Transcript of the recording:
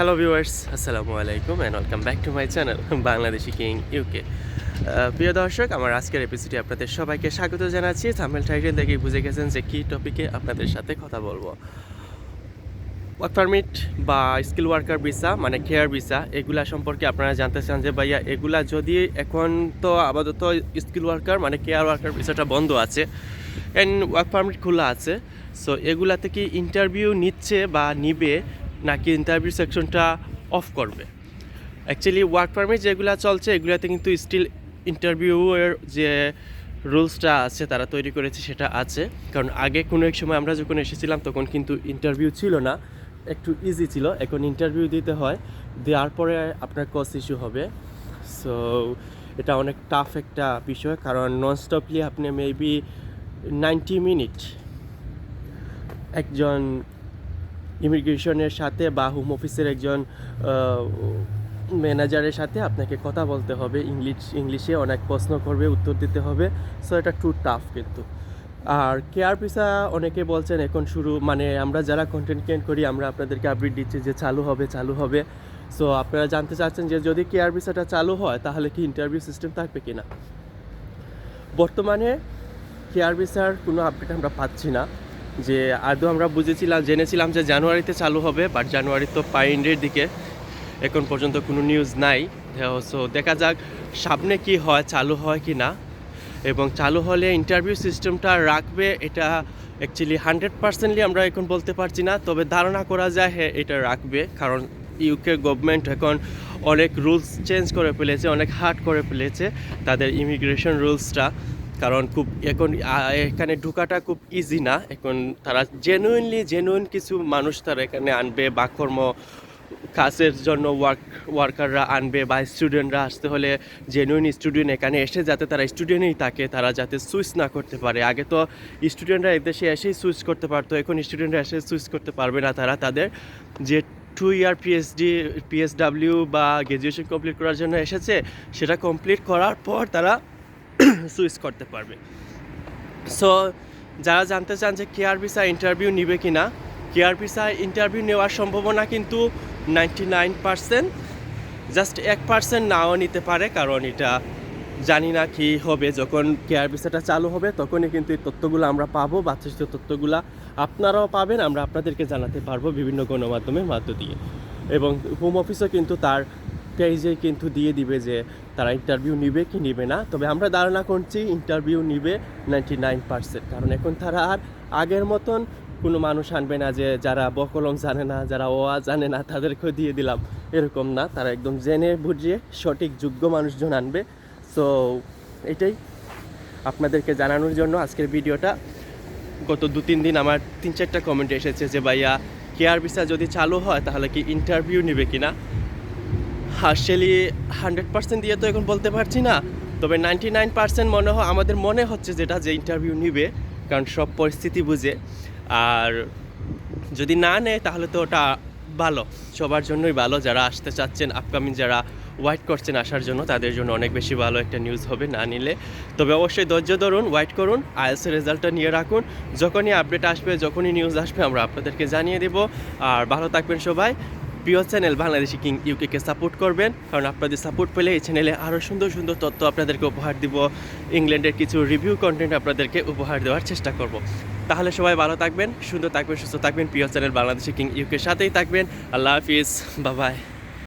Hello viewers আসসালামু আলাইকুম and welcome back to my channel Bangladeshi king UK প্রিয় দর্শক, আমার আজকের এপিসোডে আপনাদের সবাইকে স্বাগত জানাচ্ছি। থামেল টাইটেল দেখে বুঝে গেছেন যে কী টপিকে আপনাদের সাথে কথা বলব। ওয়ার্ক পারমিট বা স্কিল ওয়ার্কার ভিসা মানে কেয়ার ভিসা এগুলা সম্পর্কে আপনারা জানতে চান যে ভাইয়া, এগুলা যদি এখন তো আপাতত স্কিল ওয়ার্কার মানে কেয়ার ওয়ার্কার ভিসাটা বন্ধ আছে অ্যান্ড ওয়ার্ক পারমিট খোলা আছে সো এগুলাতে কি ইন্টারভিউ নিচ্ছে বা নিবে নাকি ইন্টারভিউ সেকশনটা অফ করবে? অ্যাকচুয়ালি ওয়ার্ক পারমিট যেগুলো চলছে, এগুলাতে কিন্তু স্টিল ইন্টারভিউয়ের যে রুলসটা আছে, তারা তৈরি করেছে, সেটা আছে। কারণ আগে কোনো এক সময় আমরা যখন এসেছিলাম, তখন কিন্তু ইন্টারভিউ ছিল না। একটু ইজি ছিল। এখন ইন্টারভিউ দিতে হয়। দেওয়ার পরে আপনার কস ইস্যু হবে। সো এটা অনেক টাফ একটা বিষয়। কারণ নন স্টপলি আপনি মেবি নাইনটি মিনিট একজন ইমিগ্রেশনের সাথে বা হোম অফিসের একজন ম্যানেজারের সাথে আপনাকে কথা বলতে হবে ইংলিশ ইংলিশে অনেক প্রশ্ন করবে, উত্তর দিতে হবে। সো এটা টু টাফ কিন্তু। আর কেয়ার পিসা অনেকে বলছেন এখন শুরু মানে আমরা যারা কন্টেন্ট ক্রিয়েট করি, আমরা আপনাদেরকে আপডেট দিচ্ছি যে চালু হবে চালু হবে। সো আপনারা জানতে চাচ্ছেন যে যদি কেয়ার ভিসাটা চালু হয়, তাহলে কি ইন্টারভিউ সিস্টেম থাকবে কি না বর্তমানে কেয়ার ভিসার কোনো আপডেট আমরা পাচ্ছি না। যে আদৌ আমরা বুঝেছিলাম, জেনেছিলাম যে জানুয়ারিতে চালু হবে বাট জানুয়ারি তো পাইন্ডের দিকে। এখন পর্যন্ত কোনো নিউজ নাই। সো দেখা যাক সামনে কি হয়, চালু হয় কি না। এবং চালু হলে ইন্টারভিউ সিস্টেমটা রাখবে, এটা অ্যাকচুয়ালি হান্ড্রেড পার্সেন্টলি আমরা এখন বলতে পারছি না। তবে ধারণা করা যায় হ্যাঁ এটা রাখবে। কারণ ইউকে গভর্নমেন্ট এখন অনেক রুলস চেঞ্জ করে ফেলেছে, অনেক হার্ড করে ফেলেছে তাদের ইমিগ্রেশন রুলসটা কারণ খুব এখন এখানে ঢোকাটা খুব ইজি না। এখন তারা জেনুইনলি জেনুইন কিছু মানুষ তারা এখানে আনবে বা কর্ম কাজের জন্য ওয়ার্ক ওয়ার্কাররা আনবে বা স্টুডেন্টরা আসতে হলে জেনুইন স্টুডেন্ট এখানে এসে যাতে তারা স্টুডেন্টই থাকে, তারা যাতে সুইচ না করতে পারে। আগে তো স্টুডেন্টরা এদেশে এসেই সুইচ করতে পারতো, এখন স্টুডেন্টরা এসে সুইচ করতে পারবে না তারা। তাদের যে টু ইয়ার পিএইচডি পিএসডাব্লিউ বা গ্র্যাজুয়েশন কমপ্লিট করার জন্য এসেছে, সেটা কমপ্লিট করার পর তারা সুইচ করতে পারবে। সো যারা জানতে চান যে কেয়ার ভিসা ইন্টারভিউ নিবে কি না কেয়ার ভিসা ইন্টারভিউ নেওয়ার সম্ভাবনা কিন্তু নাইনটি নাইন পার্সেন্ট জাস্ট এক পার্সেন্ট নাও নিতে পারে, কারণ এটা জানি না কি হবে। যখন কেয়ার ভিসাটা চালু হবে, তখনই কিন্তু এই তথ্যগুলো আমরা পাবো বাচ্চাস্থ তথ্যগুলো আপনারাও পাবেন, আমরা আপনাদেরকে জানাতে পারব বিভিন্ন গণমাধ্যমের মাধ্য দিয়ে। এবং হোম অফিসও কিন্তু তার পেজে কিন্তু দিয়ে দিবে যে তারা ইন্টারভিউ নিবে কি নিবে না। তবে আমরা ধারণা করছি ইন্টারভিউ নিবে নাইনটি নাইন পার্সেন্ট কারণ এখন তারা আর আগের মতন কোনো মানুষ আনবে না যে যারা বকলম জানে না, যারা ওয়া জানে না, তাদেরকেও দিয়ে দিলাম। এরকম না, তারা একদম জেনে বুঝিয়ে সঠিক যোগ্য মানুষজন আনবে। সো এটাই আপনাদেরকে জানানোর জন্য আজকের ভিডিওটা। গত দু তিন দিন আমার তিন চারটা কমেন্ট এসেছে যে, ভাইয়া কেয়ার ভিসা যদি চালু হয়, তাহলে কি ইন্টারভিউ নেবে কিনা? হার্শেলি হান্ড্রেড পার্সেন্ট দিয়ে তো এখন বলতে পারছি না। তবে নাইনটি নাইন পার্সেন্ট মনে হয় আমাদের মনে হচ্ছে যেটা যে ইন্টারভিউ নিবে, কারণ সব পরিস্থিতি বুঝে। আর যদি না নেয়, তাহলে তো ওটা ভালো। সবার জন্যই ভালো। যারা আসতে চাচ্ছেন আপকামিং যারা ওয়েট করছেন আসার জন্য, তাদের জন্য অনেক বেশি ভালো একটা নিউজ হবে না নিলে। তবে অবশ্যই ধৈর্য ধরুন ওয়াইট করুন আইএসের রেজাল্টটা নিয়ে রাখুন। যখনই আপডেট আসবে, যখনই নিউজ আসবে, আমরা আপনাদেরকে জানিয়ে দেব। আর ভালো থাকবেন সবাই। প্রিয় চ্যানেল বাংলাদেশি কিং ইউকেকে সাপোর্ট করবেন, কারণ আপনাদের সাপোর্ট পেলে এই চ্যানেলে আরও সুন্দর সুন্দর তথ্য আপনাদেরকে উপহার দিব, ইংল্যান্ডের কিছু রিভিউ কন্টেন্ট আপনাদেরকে উপহার দেওয়ার চেষ্টা করব। তাহলে সবাই ভালো থাকবেন, সুন্দর থাকবেন, সুস্থ থাকবেন, প্রিয় চ্যানেল বাংলাদেশি কিং ইউকের সাথেই থাকবেন। আল্লাহ হাফিজ বাবাই